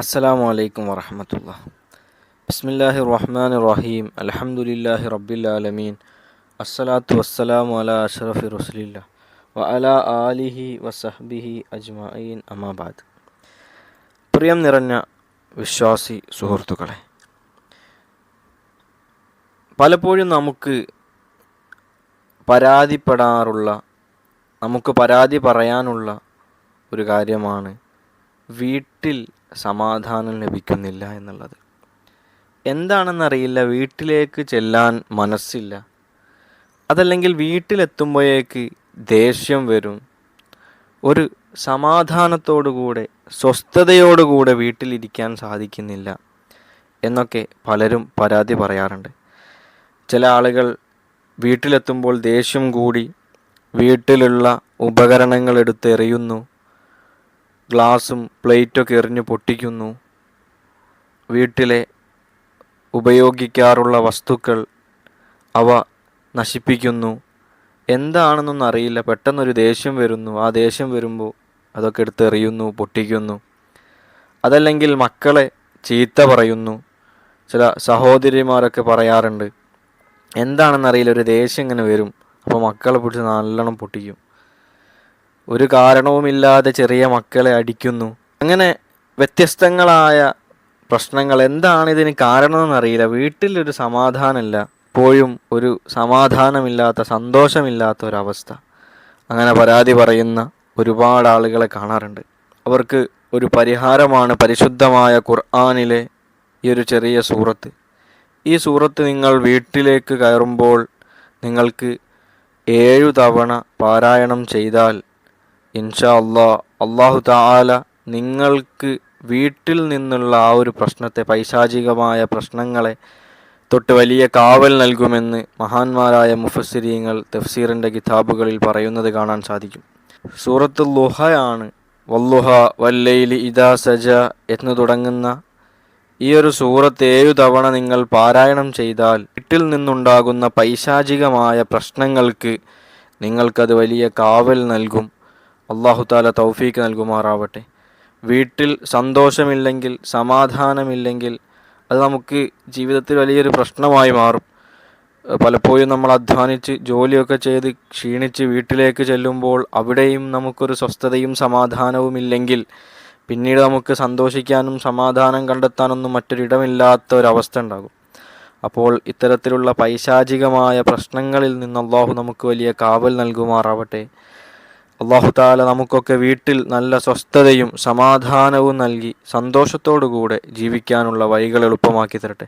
അസ്സലാമു അലൈക്കും വറഹമത്തുള്ള. ബിസ്മില്ലാഹി റഹ്മാൻ റഹീം. അലഹമുല്ലാഹി റബ്ബിലാലമീൻ അസ്സലാത്തു വസ്സലാമു അല അഷറഫി റസുലില്ല. വ അല ആലിഹി വസഹബിഹി അജ്മീൻ അമാബാദ് പ്രിയം നിറഞ്ഞ വിശ്വാസി സുഹൃത്തുക്കളെ പലപ്പോഴും നമുക്ക് പരാതിപ്പെടാറുള്ള നമുക്ക് പരാതി പറയാനുള്ള ഒരു കാര്യമാണ് വീട്ടിൽ സമാധാനം ലഭിക്കുന്നില്ല എന്നുള്ളത്. എന്താണെന്നറിയില്ല. വീട്ടിലേക്ക് ചെല്ലാൻ മനസ്സില്ല. അതല്ലെങ്കിൽ വീട്ടിലെത്തുമ്പോഴേക്ക് ദേഷ്യം വരും. ഒരു സമാധാനത്തോടുകൂടെ സ്വസ്ഥതയോടുകൂടെ വീട്ടിലിരിക്കാൻ സാധിക്കുന്നില്ല എന്നൊക്കെ പലരും പരാതി പറയാറുണ്ട്. ചില ആളുകൾ വീട്ടിലെത്തുമ്പോൾ ദേഷ്യം കൂടി വീട്ടിലുള്ള ഉപകരണങ്ങൾ എടുത്ത് എറിയുന്നു ഗ്ലാസും പ്ലേറ്റൊക്കെ എറിഞ്ഞ് പൊട്ടിക്കുന്നു. വീട്ടിലെ ഉപയോഗിക്കാറുള്ള വസ്തുക്കൾ അവ നശിപ്പിക്കുന്നു. എന്താണെന്നൊന്നും അറിയില്ല. പെട്ടെന്നൊരു ദേഷ്യം വരുന്നു. ആ ദേഷ്യം വരുമ്പോൾ അതൊക്കെ എടുത്ത് എറിയുന്നു പൊട്ടിക്കുന്നു. അതല്ലെങ്കിൽ മക്കളെ ചീത്ത പറയുന്നു. ചില സഹോദരിമാരൊക്കെ പറയാറുണ്ട്. എന്താണെന്നറിയില്ല. ഒരു ദേഷ്യം ഇങ്ങനെ വരും. അപ്പോൾ മക്കളെ പിടിച്ച് നല്ലോണം പൊട്ടിക്കും. ഒരു കാരണവുമില്ലാതെ ചെറിയ മക്കളെ അടിക്കുന്നു. അങ്ങനെ വ്യത്യസ്തങ്ങളായ പ്രശ്നങ്ങൾ എന്താണ് ഇതിന് കാരണമെന്നറിയില്ല വീട്ടിലൊരു സമാധാനമില്ല. ഇപ്പോഴും ഒരു സമാധാനമില്ലാത്ത സന്തോഷമില്ലാത്ത ഒരവസ്ഥ. അങ്ങനെ പരാതി പറയുന്ന ഒരുപാട് ആളുകളെ കാണാറുണ്ട്. അവർക്ക് ഒരു പരിഹാരമാണ് പരിശുദ്ധമായ ഖുർആാനിലെ ഈ ഒരു ചെറിയ സൂറത്ത്. ഈ സൂറത്ത് നിങ്ങൾ വീട്ടിലേക്ക് കയറുമ്പോൾ നിങ്ങൾക്ക് ഏഴു തവണ പാരായണം ചെയ്താൽ ഇൻഷാ അള്ളാ അള്ളാഹു താല നിങ്ങൾക്ക് വീട്ടിൽ നിന്നുള്ള ആ ഒരു പ്രശ്നത്തെ പൈശാചികമായ പ്രശ്നങ്ങളെ തൊട്ട് വലിയ കാവൽ നൽകുമെന്ന് മഹാന്മാരായ മുഫസ്സിരീങ്ങൾ തഫ്സീറിന്റെ കിതാബുകളിൽ പറയുന്നത് കാണാൻ സാധിക്കും. സൂറത്ത് ലുഹയാണ് വല്ലുഹ വല്ലയിലി ഇദാ സജ എന്ന് തുടങ്ങുന്ന ഈ ഒരു സൂറത്ത് ഏഴു തവണ നിങ്ങൾ പാരായണം ചെയ്താൽ വീട്ടിൽ നിന്നുണ്ടാകുന്ന പൈശാചികമായ പ്രശ്നങ്ങൾക്ക് നിങ്ങൾക്കത് വലിയ കാവൽ നൽകും. അള്ളാഹു താല തൗഫീക്ക് നൽകുമാറാവട്ടെ. വീട്ടിൽ സന്തോഷമില്ലെങ്കിൽ സമാധാനമില്ലെങ്കിൽ അത് നമുക്ക് ജീവിതത്തിൽ വലിയൊരു പ്രശ്നമായി മാറും. പലപ്പോഴും നമ്മൾ അധ്വാനിച്ച് ജോലിയൊക്കെ ചെയ്ത് ക്ഷീണിച്ച് വീട്ടിലേക്ക് ചെല്ലുമ്പോൾ അവിടെയും നമുക്കൊരു സ്വസ്ഥതയും സമാധാനവും ഇല്ലെങ്കിൽ പിന്നീട് നമുക്ക് സന്തോഷിക്കാനും സമാധാനം കണ്ടെത്താനൊന്നും മറ്റൊരിടമില്ലാത്ത ഒരവസ്ഥ ഉണ്ടാകും. അപ്പോൾ ഇത്തരത്തിലുള്ള പൈശാചികമായ പ്രശ്നങ്ങളിൽ നിന്ന് അള്ളാഹു നമുക്ക് വലിയ കാവൽ നൽകുമാറാവട്ടെ. അള്ളാഹു താല നമുക്കൊക്കെ വീട്ടിൽ നല്ല സ്വസ്ഥതയും സമാധാനവും നൽകി സന്തോഷത്തോടുകൂടെ ജീവിക്കാനുള്ള വഴികൾ എളുപ്പമാക്കി തരട്ടെ.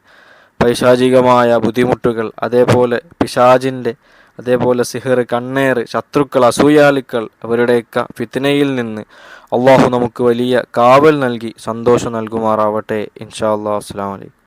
പൈശാചികമായ ബുദ്ധിമുട്ടുകൾ അതേപോലെ പിശാജിന്റെ അതേപോലെ സിഹർ കണ്ണേർ ശത്രുക്കൾ അസൂയാലുക്കൾ അവരുടെയൊക്കെ ഫിത്തിനയിൽ നിന്ന് അള്ളാഹു നമുക്ക് വലിയ കാവൽ നൽകി സന്തോഷം നൽകുമാറാവട്ടെ. ഇൻഷാ അള്ളാഹു അസ്സാം വലൈക്കും